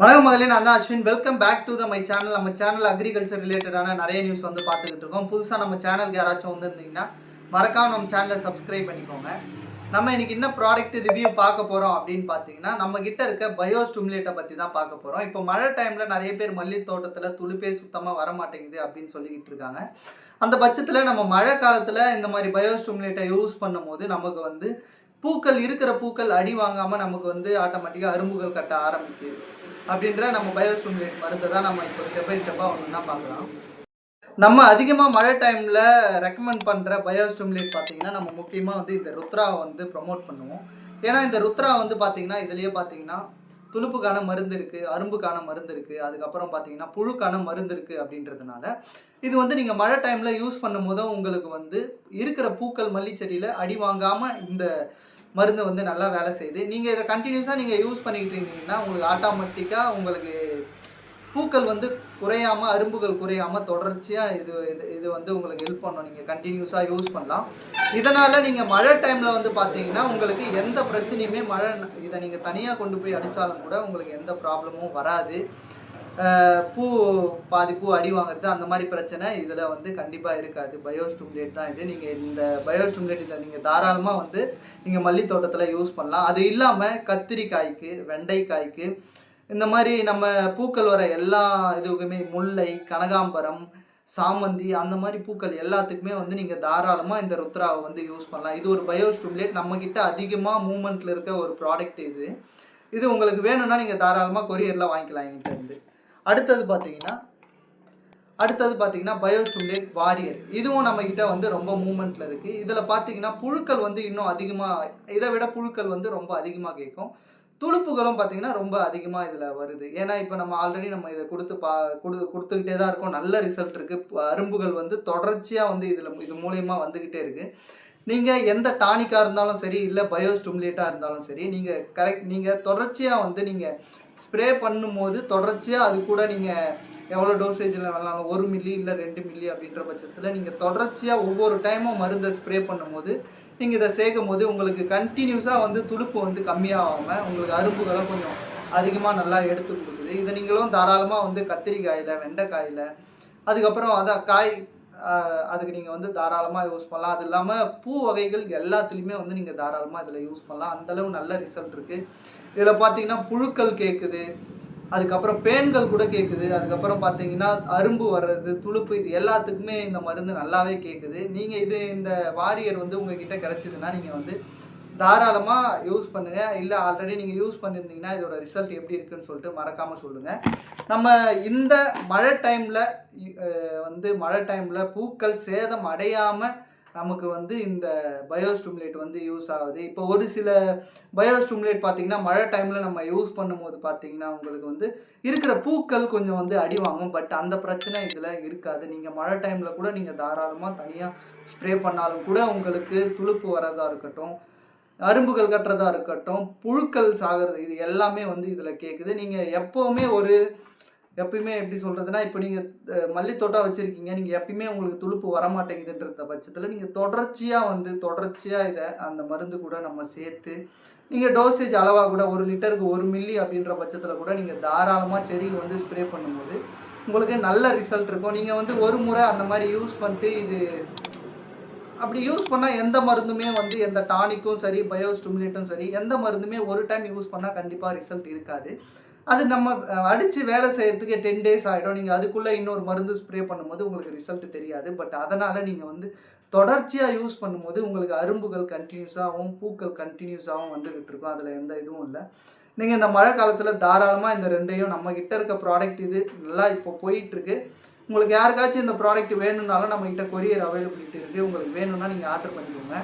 வணக்கம் மகளே நான் தான் Ashwin. Welcome back to the my channel நம்ம சேனல் அக்ரிகல்ச்சர் ரிலேட்டடான நிறைய நியூஸ் வந்து பார்த்துக்கிட்டு இருக்கோம். புதுசாக நம்ம சேனலுக்கு யாராச்சும் வந்திருந்தீங்கன்னா மறக்காமல் நம்ம சேனலை சப்ஸ்கிரைப் பண்ணிக்கோங்க. நம்ம இன்னைக்கு என்ன ப்ராடக்ட் ரிவ்யூ பார்க்க போகிறோம் அப்படின்னு பார்த்தீங்கன்னா நம்ம கிட்ட இருக்க பயோ ஸ்டிமுலேட்டை பற்றி தான் பார்க்க போகிறோம் இப்போ மழை டைமில் நிறைய பேர் மல்லி தோட்டத்தில் துளுப்பே சுத்தமாக வர மாட்டேங்குது அப்படின்னு சொல்லிக்கிட்டு இருக்காங்க. அந்த பட்சத்தில் நம்ம மழை காலத்தில் இந்த மாதிரி பயோ ஸ்டிமுலேட்டை யூஸ் பண்ணும்போது நமக்கு வந்து பூக்கள் இருக்கிற பூக்கள் அடி வாங்காமல் நமக்கு வந்து ஆட்டோமேட்டிக்காக அரும்புகள் கட்ட ஆரம்பிக்குது. அப்படின்ற நம்ம பயோஸ்டிமுலேட் மருந்தை தான் நம்ம இப்போ ஸ்டெப் பை ஸ்டெப்பாக ஒன்றுனா பார்க்கலாம். நம்ம அதிகமாக மழை டைமில் ரெக்கமெண்ட் பண்ணுற பயோஸ்டிமுலேட் பார்த்தீங்கன்னா நம்ம முக்கியமாக வந்து இந்த ருத்ராவை வந்து ப்ரொமோட் பண்ணுவோம். ஏன்னா இந்த ருத்ரா வந்து பார்த்திங்கன்னா இதுலேயே பார்த்தீங்கன்னா துளுப்புக்கான மருந்து இருக்குது அரும்புக்கான மருந்து இருக்குது அதுக்கப்புறம் பார்த்தீங்கன்னா புழுக்கான மருந்து இருக்குது அப்படின்றதுனால இது வந்து நீங்கள் மழை டைமில் யூஸ் பண்ணும்போது உங்களுக்கு வந்து இருக்கிற பூக்கள் மல்லிச்செடியில் அடி வாங்காமல் இந்த மருந்து வந்து நல்லா வேலை செய்யுது. நீங்கள் இதை கண்டினியூஸாக நீங்கள் யூஸ் பண்ணிக்கிட்டு இருந்தீங்கன்னா உங்களுக்கு ஆட்டோமேட்டிக்காக உங்களுக்கு பூக்கள் வந்து குறையாமல் அரும்புகள் குறையாமல் தொடர்ச்சியாக இது இது இது வந்து உங்களுக்கு ஹெல்ப் பண்ணும். நீங்கள் கண்டினியூஸாக யூஸ் பண்ணலாம். இதனால் நீங்கள் மழை டைமில் வந்து பார்த்தீங்கன்னா உங்களுக்கு எந்த பிரச்சனையுமே மழை இதை நீங்கள் தனியாக கொண்டு போய் அடித்தாலும் கூட உங்களுக்கு எந்த ப்ராப்ளமும் வராது. பூ பாதி பூ அடி வாங்குறது அந்த மாதிரி பிரச்சனை இதில் வந்து கண்டிப்பாக இருக்காது. பயோஸ்டூம்லேட் தான் இது. நீங்கள் இந்த பயோஸ்டூம்லேட் இதை நீங்கள் தாராளமாக வந்து நீங்கள் மல்லி தோட்டத்தில் யூஸ் பண்ணலாம். அது இல்லாமல் கத்திரிக்காய்க்கு வெண்டைக்காய்க்கு இந்த மாதிரி நம்ம பூக்கள் வர எல்லா இதுக்குமே முல்லை கனகாம்பரம் சாமந்தி அந்த மாதிரி பூக்கள் எல்லாத்துக்குமே வந்து நீங்கள் தாராளமாக இந்த ருத்ராவை வந்து யூஸ் பண்ணலாம். இது ஒரு பயோஸ்டூம்லேட் நம்மக்கிட்ட அதிகமாக மூமெண்ட்டில் இருக்க ஒரு ப்ராடக்ட் இது. இது உங்களுக்கு வேணும்னா நீங்கள் தாராளமாக கொரியரில் வாங்கிக்கலாம் என்கிட்ட இருந்து. அடுத்தது பார்த்தீங்கன்னா அடுத்தது பார்த்தீங்கன்னா பயோஸ்டிமுலேட் வாரியர் இதுவும் நம்மக்கிட்ட வந்து ரொம்ப மூமெண்ட்டில் இருக்குது இதில் பார்த்தீங்கன்னா புழுக்கள் வந்து இன்னும் அதிகமாக இதை விட புழுக்கள் வந்து ரொம்ப அதிகமாக கேட்கும். துளுப்புகளும் பார்த்தீங்கன்னா ரொம்ப அதிகமாக இதில் வருது. ஏன்னா இப்போ நம்ம ஆல்ரெடி நம்ம இதை கொடுத்து பா கொடு கொடுத்துக்கிட்டே தான் இருக்கோம். நல்ல ரிசல்ட் இருக்குது அரும்புகள் வந்து தொடர்ச்சியாக வந்து இதில் இது மூலயமா வந்துக்கிட்டே இருக்குது நீங்கள் எந்த டானிக்காக இருந்தாலும் சரி இல்லை பயோஸ்டிமுலேட்டாக இருந்தாலும் சரி நீங்கள் கரெக்ட் நீங்கள் தொடர்ச்சியாக வந்து நீங்கள் ஸ்ப்ரே பண்ணும்போது தொடர்ச்சியாக அது கூட நீங்கள் எவ்வளோ டோசேஜில் வேணாலும் ஒரு மில்லி இல்லை ரெண்டு மில்லி அப்படின்ற பட்சத்தில் நீங்கள் தொடர்ச்சியாக ஒவ்வொரு டைமும் மருந்தை ஸ்ப்ரே பண்ணும்போது நீங்கள் இதை சேர்க்கும் போது உங்களுக்கு கண்டினியூஸாக வந்து துடுப்பு வந்து கம்மியாகாமல் உங்களுக்கு அரும்புகளை கொஞ்சம் அதிகமாக நல்லா எடுத்து கொடுக்குது. இதை நீங்களும் தாராளமாக வந்து கத்திரிக்காயில் வெண்டைக்காயில் அதுக்கப்புறம் அதான் காய் அதுக்கு நீங்கள் வந்து தாராளமாக யூஸ் பண்ணலாம். அது இல்லாமல் பூ வகைகள் எல்லாத்துலேயுமே வந்து நீங்கள் தாராளமாக இதில் யூஸ் பண்ணலாம். அந்தளவு நல்ல ரிசல்ட் இருக்குது இதில் பார்த்தீங்கன்னா புழுக்கள் கேட்குது அதுக்கப்புறம் பேன்கள் கூட கேட்குது அதுக்கப்புறம் பார்த்தீங்கன்னா அரும்பு வர்றது துளுப்பு இது எல்லாத்துக்குமே இந்த மருந்து நல்லாவே கேட்குது நீங்கள் இது இந்த வாரியர் வந்து உங்ககிட்ட கிடச்சிதுன்னா நீங்கள் வந்து தாராளமாக யூஸ் பண்ணுங்கள் இல்லை ஆல்ரெடி நீங்கள் யூஸ் பண்ணியிருந்தீங்கன்னா இதோட ரிசல்ட் எப்படி இருக்குன்னு சொல்லிட்டு மறக்காமல் சொல்லுங்கள் நம்ம இந்த மழை டைமில் வந்து மழை டைமில் பூக்கள் சேதம் அடையாமல் நமக்கு வந்து இந்த பயோஸ்டிமுலேட் வந்து யூஸ் ஆகுது. இப்போ ஒரு சில பயோஸ்டிமுலேட் பார்த்தீங்கன்னா மழை டைமில் நம்ம யூஸ் பண்ணும்போது பார்த்திங்கன்னா உங்களுக்கு வந்து இருக்கிற பூக்கள் கொஞ்சம் வந்து அடி வாங்கும். பட் அந்த பிரச்சனை இதில் இருக்காது. நீங்கள் மழை டைமில் கூட நீங்கள் தாராளமாக தனியாக ஸ்ப்ரே பண்ணாலும் கூட உங்களுக்கு துளுப்பு வரதாக இருக்கட்டும். அரும்புகள் கட்டுறதா இருக்கட்டும் புழுக்கள் சாகிறது இது எல்லாமே வந்து இதில் கேட்குது நீங்கள் எப்போவுமே ஒரு எப்பயுமே எப்படி சொல்கிறதுனா இப்போ நீங்கள் மல்லித்தோட்டம் வச்சுருக்கீங்க நீங்கள் எப்பயுமே உங்களுக்கு துளுப்பு வரமாட்டேங்குதுன்ற பட்சத்தில் நீங்கள் தொடர்ச்சியாக வந்து தொடர்ச்சியாக இதை அந்த மருந்து கூட நம்ம சேர்த்து நீங்கள் டோசேஜ் அளவாக கூட ஒரு லிட்டருக்கு ஒரு மில்லி அப்படின்ற பட்சத்தில் கூட நீங்கள் தாராளமாக செடிக்கு வந்து ஸ்ப்ரே பண்ணும்போது உங்களுக்கு நல்ல ரிசல்ட் இருக்கும். நீங்கள் வந்து ஒரு முறை அந்த மாதிரி யூஸ் பண்ணிட்டு இது அப்படி யூஸ் பண்ணால் எந்த மருந்துமே வந்து எந்த டானிக்கும் சரி பயோஸ்டிமுலேட்டும் சரி எந்த மருந்துமே ஒரு டைம் யூஸ் பண்ணால் கண்டிப்பாக ரிசல்ட் இருக்காது. அது நம்ம அடித்து வேலை செய்கிறதுக்கு டென் டேஸ் ஆகிடும் நீங்கள் அதுக்குள்ளே இன்னொரு மருந்து ஸ்ப்ரே பண்ணும்போது உங்களுக்கு ரிசல்ட் தெரியாது. பட் அதனால் நீங்கள் வந்து தொடர்ச்சியாக யூஸ் பண்ணும்போது உங்களுக்கு அரும்புகள் கண்டினியூஸாகவும் பூக்கள் கண்டினியூஸாகவும் வந்துக்கிட்டு இருக்கும். அதில் எந்த இதுவும் இல்லை. நீங்கள் இந்த மழை காலத்தில் தாராளமாக இந்த ரெண்டையும் நம்மக்கிட்ட இருக்க ப்ராடக்ட் இது நல்லா இப்போ போயிட்டுருக்கு உங்களுக்கு யாருக்காச்சும் இந்த ப்ராடக்ட் வேணும்னாலும் நம்மக்கிட்ட கொரியர் அவைலபிலிட்டி இருக்குது உங்களுக்கு வேணும்னா நீங்கள் ஆர்டர் பண்ணிக்கோங்க.